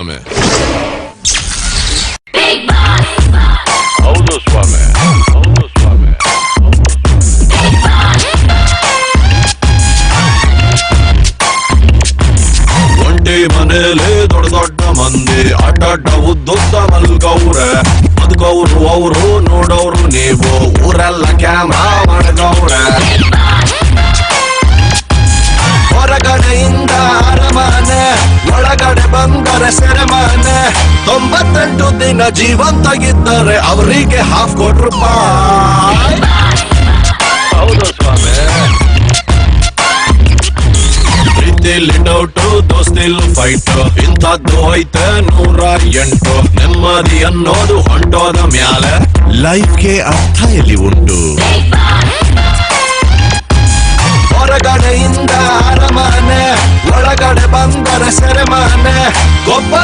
ಸ್ವಾಮಿ ಹೌದು ಸ್ವಾಮಿ ಹೌದು ಸ್ವಾಮಿ ಒಂಟಿ ಮನೇಲಿ ದೊಡ್ಡ ದೊಡ್ಡ ಮಂದಿ ಅಡ್ಡಡ್ಡ ಉದ್ದುದ್ದ ಮಲ್ಗವ್ರೆ. ಬದುಕವ್ರು ಅವರು ನೋಡವ್ರು ನೀವು. ಊರೆಲ್ಲ ಕ್ಯಾಮ್ರಾ ಮಾಡಗವ್ರೆ ತೊಂಬತ್ತೆಂಟು ಜೀವಂತ ಇದ್ದಾರೆ ಅವರಿಗೆ ಹಾಫ್ ಕೋಟಿ ರೂಪಾಯಿ ಹೌದು ಸ್ವಾಮಿ. ಪ್ರೀತಿಲಿ ಡೌಟು ದೋಸ್ತಿಲ್ ಫೈಟ್ ಇಂಥದ್ದು ಐತೆ ನೂರ ಎಂಟು. ನೆಮ್ಮದಿ ಅನ್ನೋದು ಹೊಂಟೋದ ಮ್ಯಾಲೆ. ಲೈಫ್ಗೆ ಅರ್ಥ ಎಲ್ಲಿ ಉಂಟು? ಹೊರಗಡೆಯಿಂದ ಅರಮನೆ ಒಳಗಡೆ ಬಂದರೆ ಸೆರೆಮಾನೆ. ಗೊಬ್ಬರ